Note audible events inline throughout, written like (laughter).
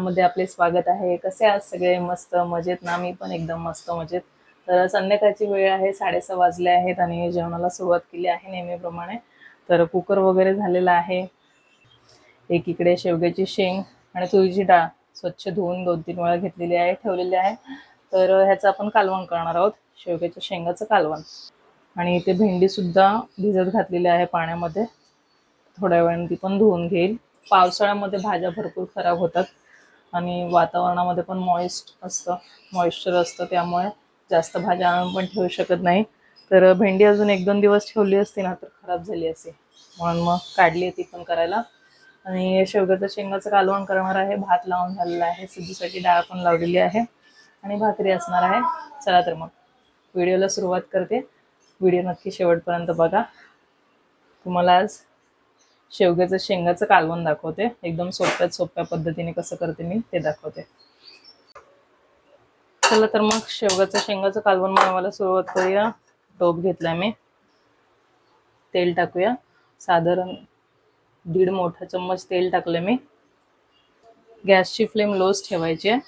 चॅनलमध्ये आपले स्वागत आहे. कसे आज सगळे? मस्त मजेत ना? मी पण एकदम मस्त मजेत. तर संध्याकाळची वेळ आहे साडेसहा वाजले आहेत आणि जेवणाला सुरुवात केली आहे नेहमीप्रमाणे. तर कुकर वगैरे झालेला आहे. एकीकडे शेवग्याची शेंग आणि तुरीची डाळ स्वच्छ धुवून दोन तीन वेळा घेतलेली आहे ठेवलेली आहे. तर ह्याचं आपण कालवण करणार आहोत शेवग्याच्या शेंगाचं कालवण. आणि इथे भेंडी सुद्धा भिजत घातलेली आहे पाण्यामध्ये. थोड्या वेळाने ती पण धुवून घेईल. पावसाळ्यामध्ये भाज्या भरपूर खराब होतात. आणि वातावरणामध्ये पण मॉइस्ट असतं मॉइश्चर असतं त्यामुळे जास्त भाज्या आणून पण ठेवू शकत नाही. तर भेंडी अजून एक दोन दिवस ठेवली असती ना तर खराब झाली असते म्हणून मग काढली आहे ती पण करायला. आणि शेवग्याचं शेंगाचं कालवण करणार आहे भात लावून झालेला आहे सिद्धीसाठी डाळ पण लावलेली आहे आणि भाकरी असणार आहे. चला तर मग व्हिडिओला सुरुवात करते. व्हिडिओ नक्की शेवटपर्यंत बघा. तुम्हाला आज शेवग्याचं शेंगाचं कालवण दाखवते. एकदम सोप्यात सोप्या पद्धतीने कसं करते मी ते दाखवते. चला तर मग शेवगाचं शेंगाचं कालवण बनवायला सुरुवात करूया. टोप घेतला मी. तेल टाकूया. साधारण दीड मोठा चम्मच तेल टाकलं मी. गॅसची फ्लेम लोच ठेवायची आहे.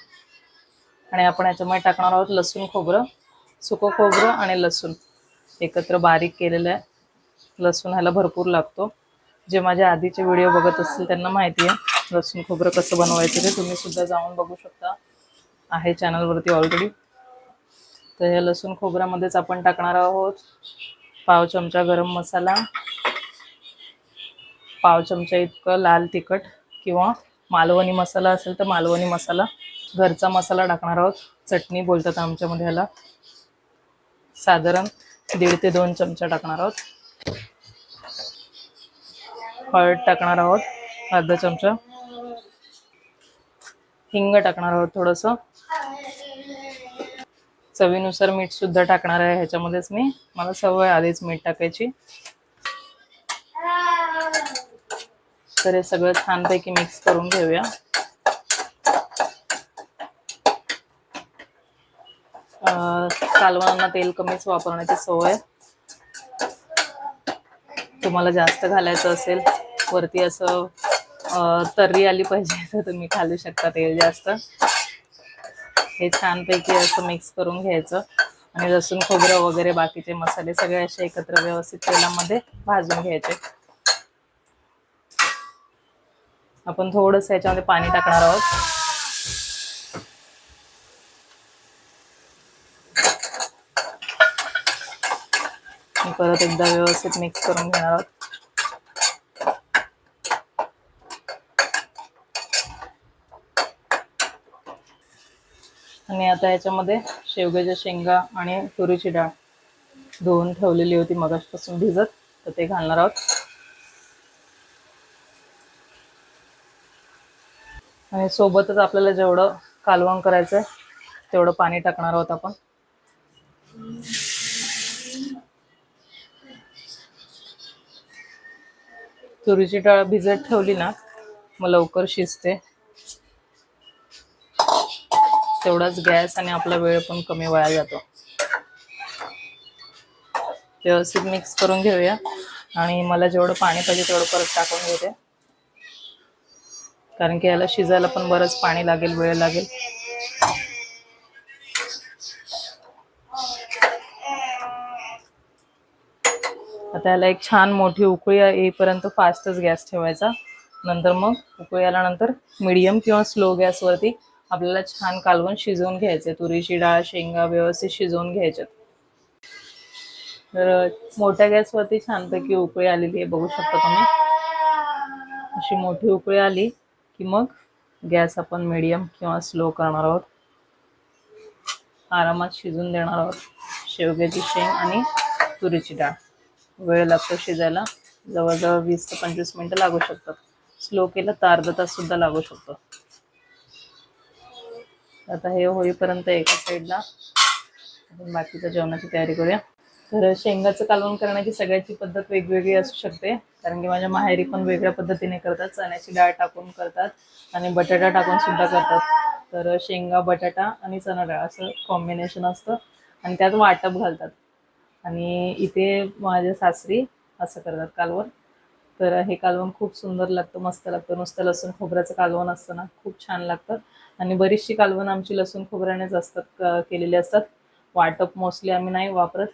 आणि आपण याच्यामध्ये टाकणार आहोत लसूण खोबरं सुकं खोबरं आणि लसूण. एकत्र बारीक केलेलं आहे. लसूण ह्याला भरपूर लागतो. जे माझ्या आधीचे व्हिडिओ बघत असतील त्यांना माहिती आहे. लसूण खोबरं कसं बनवायचं ते तुम्ही सुद्धा जाऊन बघू शकता. आहे चॅनलवरती ऑलरेडी तर हे लसूण खोबऱ्यामध्येच आपण टाकणार आहोत. पाव चमचा गरम मसाला. पाव चमचा इतकं लाल तिखट किंवा मालवणी मसाला असेल तर मालवणी मसाला. घरचा मसाला टाकणार आहोत. चटणी बोलतात आमच्यामध्ये ह्याला. साधारण दीड ते दोन चमचा टाकणार आहोत. हळद टाकणार आहोत अर्धा चमचा. हिंग टाकणार आहोत थोडंसं. चवीनुसार मीठ सुद्धा टाकणार आहे ह्याच्यामध्येच मी. मला सवय आधीच मीठ टाकायची. तर हे सगळं छानपैकी मिक्स करून घेऊया. कालवणांना तेल कमीच वापरण्याची सवय. तुम्हाला जास्त घालायचं असेल वरती असं तर्री आली पाहिजे तर तुम्ही खालू शकता तेल जास्त. हे छानपैकी असं मिक्स करून घ्यायचं. आणि लसूण खोबरं वगैरे बाकीचे मसाले सगळे असे एकत्र व्यवस्थित तेलामध्ये भाजून घ्यायचे. आपण थोडस याच्यामध्ये पाणी टाकणार आहोत. परत एकदा व्यवस्थित मिक्स करून घेणार आहोत. आता याच्यामध्ये शेवग्याच्या शेंगा आणि तुरीची डाळ धुवून ठेवलेली होती मगाशपासून भिजत तर ते घालणार आहोत. आणि सोबतच आपल्याला जेवढं कालवण करायचं आहे तेवढं पाणी टाकणार आहोत आपण. तुरीची डाळ भिजत ठेवली ना मग लवकर शिजते. तेवढाच गॅस आणि आपला वेळ पण कमी वाया जातो. व्यवस्थित मिक्स करून घेऊया. आणि मला जेवढं पाणी पाहिजे तेवढं परत टाकून घेते. कारण की याला शिजायला पण बरंच पाणी लागेल वेळ लागेल. आता याला एक छान मोठी उकळी येईपर्यंत फास्टच गॅस ठेवायचा. नंतर मग उकळी आल्यानंतर मीडियम किंवा स्लो गॅसवरती आपल्याला छान कालवून शिजवून घ्यायचे तुरीची डाळ शेंगा व्यवस्थित शिजवून घ्यायच्यात. तर मोठ्या गॅसवरती छानपैकी उकळी आलेली आहे बघू शकता तुम्ही. अशी मोठी उकळी आली की मग गॅस आपण मीडियम किंवा स्लो करणार आहोत. आरामात शिजून देणार आहोत. शेवग्याची शेंग आणि तुरीची डाळ. वेळ लागतो शिजायला. जवळजवळ वीस ते पंचवीस मिनटं लागू शकतात. स्लो केलं तर अर्धा तास सुद्धा लागू शकतो. आता हे होईपर्यंत एका साईडला आपण बाकीच्या जेवणाची तयारी करूया. तर शेंगाचं कालवण करण्याची सगळ्याची पद्धत वेगवेगळी असू शकते. कारण की माझ्या माहेरी पण वेगळ्या पद्धतीने करतात. चण्याची डाळ टाकून करतात आणि बटाटा टाकून सुद्धा करतात. तर शेंगा बटाटा आणि चणा डाळ असं कॉम्बिनेशन असतं आणि त्यात वाटप घालतात. आणि इथे माझ्या सासरी असं करतात कालवण. तर हे कालवण खूप सुंदर लागतं मस्त लागतं. नुसतं लसूण खोबऱ्याचं कालवण असतं ना खूप छान लागतं. आणि बरीचशी कालवण आमची लसूण खोबऱ्यानेच असतात क- केलेली असतात. वाटप मोस्टली आम्ही नाही वापरत.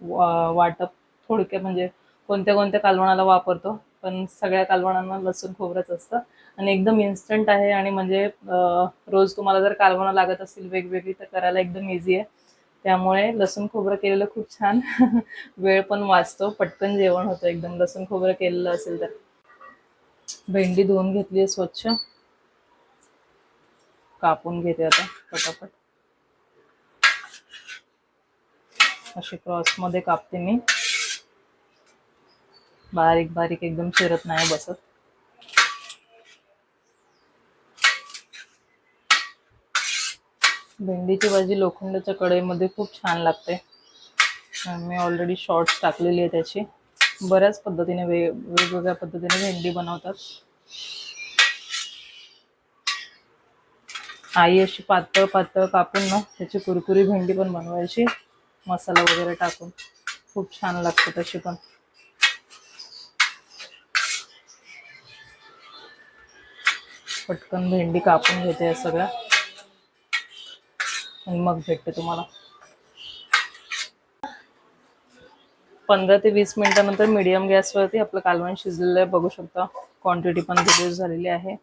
वा- वाटप थोडक्या म्हणजे कोणत्या कोणत्या कालवणाला वापरतो पण सगळ्या कालवणांना लसूण खोबरंच असतं. आणि एकदम इन्स्टंट आहे आणि म्हणजे रोज तुम्हाला जर कालवणं लागत असतील वेगवेगळी तर करायला एकदम इझी आहे. त्यामुळे लसूण खोबरं केलेलं खूप छान. (laughs) वेळ पण वाचतो पटकन जेवण होतं एकदम. लसूण खोबरं केलेलं असेल तर. भेंडी धुवून घेतली आहे स्वच्छ. कापून घेते आता पटापट. अशी क्रॉसमध्ये कापते मी. बारीक बारीक एकदम शिरत नाही बसत. भेंडीची भाजी लोखंडाच्या कढईमध्ये खूप छान लागते. मी ऑलरेडी शॉर्ट्स टाकलेली आहे त्याची. बऱ्याच पद्धतीने वे वेगवेगळ्या पद्धतीने भेंडी बनवतात. आई अशी पातळ पातळ कापून ना त्याची कुरकुरी भेंडी पण बनवायची. मसाला वगैरे टाकून. खूप छान लागते तशी पण. पटकन भेंडी कापून घेते या सगळ्या. आणि मग भेटते तुम्हाला. पंधरा ते वीस मिनिटानंतर मीडियम गॅसवरती आपलं कालवण शिजलेलं आहे. बघू शकता क्वांटिटी पण रिड्यूस झालेली आहे.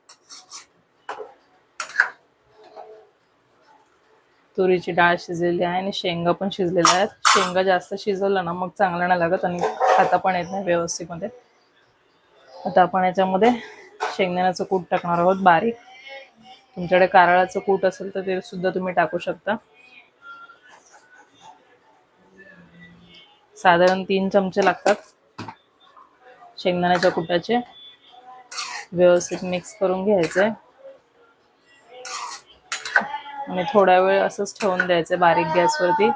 तुरीची डाळ शिजलेली आहे आणि शेंगा पण शिजलेल्या आहेत. शेंगा जास्त शिजवलं ना मग चांगलं नाही लागत आणि खाता पण येत नाही व्यवस्थितमध्ये. आता आपण याच्यामध्ये शेंगदाण्याचं कूट टाकणार आहोत बारीक. तुमच्याकडे कारळाचं कूट असेल तर ते सुद्धा तुम्ही टाकू शकता. साधारण तीन चमचे लागतात शेंगदाण्याच्या कुटाचे. व्यवस्थित मिक्स करून घ्यायचे आणि थोडा वेळ असंच ठेवून द्यायचं बारीक गॅसवरती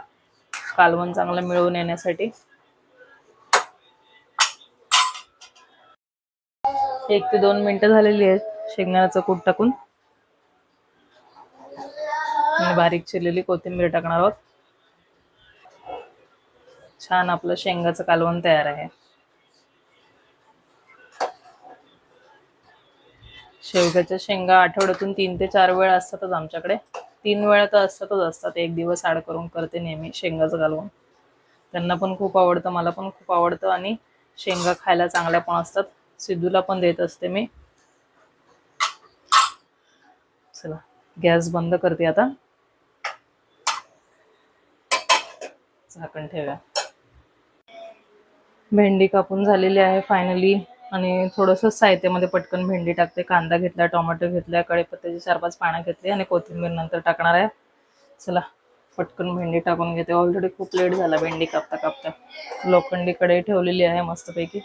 कालवण चांगलं मिळवून येण्यासाठी. एक ते दोन मिनिटं झालेली आहेत शेंगदाण्याचं कूट टाकून. आणि बारीक चिरलेली कोथिंबीर टाकणार आहोत. छान आपलं शेंगाचं कालवण तयार आहे. शेवग्याच्या शेंगा आठवड्यातून तीन ते चार वेळा असतातच आमच्याकडे. तीन वेळा तर असतातच असतात. एक दिवस आड करून करते नेहमी शेंगाचं कालवण. त्यांना पण खूप आवडतं मला पण खूप आवडतं आणि शेंगा खायला चांगल्या पण असतात. सिद्धूला पण देत असते मी. चला गॅस बंद करते आता. झाकण ठेव्या भेंडी कापून झालेली आहे फायनली आणि थोडंसं साहित्यामध्ये पटकन भेंडी टाकते. कांदा घेतला टोमॅटो घेतला कडेपत्त्याची चार पाच पानं घेतली आणि कोथिंबीर नंतर टाकणार आहे. चला पटकन भेंडी टाकून घेते. ऑलरेडी खूप लेट झाला भेंडी कापता कापता. लोखंडी कढई ठेवलेली आहे मस्तपैकी.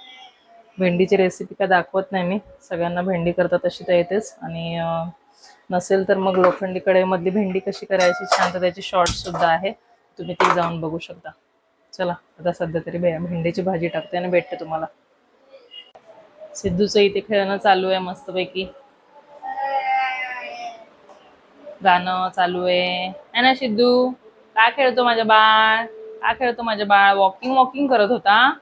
भेंडीची रेसिपी काय दाखवत नाही मी. सगळ्यांना भेंडी करता तशी तर येतेच. आणि नसेल तर मग लोखंडी कढईमधली भेंडी कशी करायची छान तर त्याची शॉर्ट सुद्धा आहे. तुम्ही ते जाऊन बघू शकता. चला आता सध्या तरी भेंडीची भाजी टाकते आणि भेटते तुम्हाला. सिद्धूचं इथे खेळणं चालू आहे मस्तपैकी. गाणं चालू आहे. है ना सिद्धू? का खेळतो माझ्या बाळ? का खेळतो माझ्या बाळ? वॉकिंग वॉकिंग करत होता.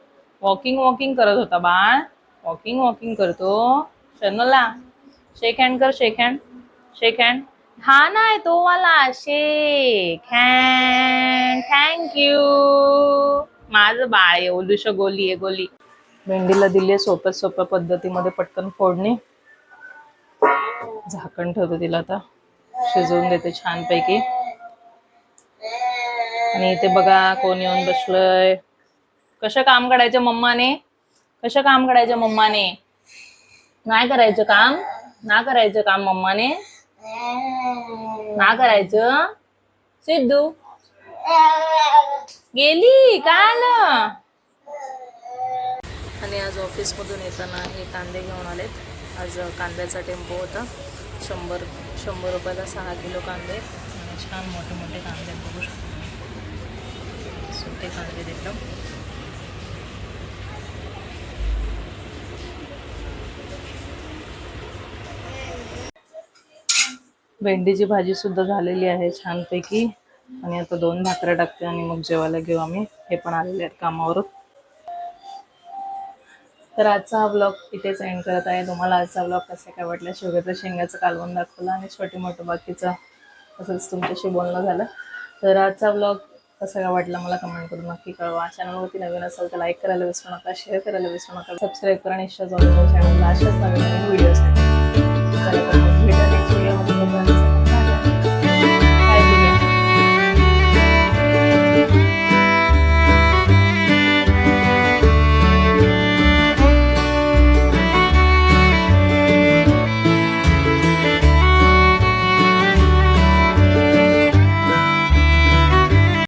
वॉकिंग वॉकिंग करत होता बाळ. वॉकिंग वॉकिंग करतो. शनला शेक हँड कर शेक हँड शेक हँड हा नाही तो वाला शेक थँक थँक्यू माझं बाळ आहे ओलुश गोली आहे गोली. भेंडीला दिली आहे सोप्या सोप्या पद्धतीमध्ये पटकन फोडणी. झाकण ठेवते तिला आता. शिजवून देते छानपैकी. आणि इथे बघा कोण येऊन बसलंय. कसं काम करायचं मम्माने? कसं काम करायचं मम्माने? नाही करायचं काम. ना करायचं काम मम्माने. ना करायचं? सिद्धू? गेली? का आलं? आणि आज ऑफिसमधून येताना हे कांदे घेऊन आलेत. आज कांद्याचा टेम्पो होता. शंभर शंभर रुपयाला सहा किलो कांदे. आणि छान मोठे मोठे कांदे बघू शकतो. सुट्टे कांदे एकदम. भेंडीची भाजी सुद्धा झालेली आहे छानपैकी. आणि आता दोन भाकऱ्या टाकते आणि मग जेवायला घेऊ आम्ही. हे पण आलेले आहेत कामावरून. तर आजचा हा ब्लॉग इथेच एंड करत आहे. तुम्हाला आजचा ब्लॉग कसा काय वाटला? शेवग्याचं शेंगाचं कालवण दाखवलं आणि छोटे मोठं बाकीचं तसंच तुमच्याशी बोलणं झालं. तर आजचा ब्लॉग कसा काय वाटला मला कमेंट करून नक्की कळवा. चॅनलवरती नवीन असेल तर लाईक करायला विसरू नका शेअर करायला विसरू नका सबस्क्राईब करा आणि इच्छा जाऊन चॅनलला अशाच नवीन नवीन व्हिडिओसाठी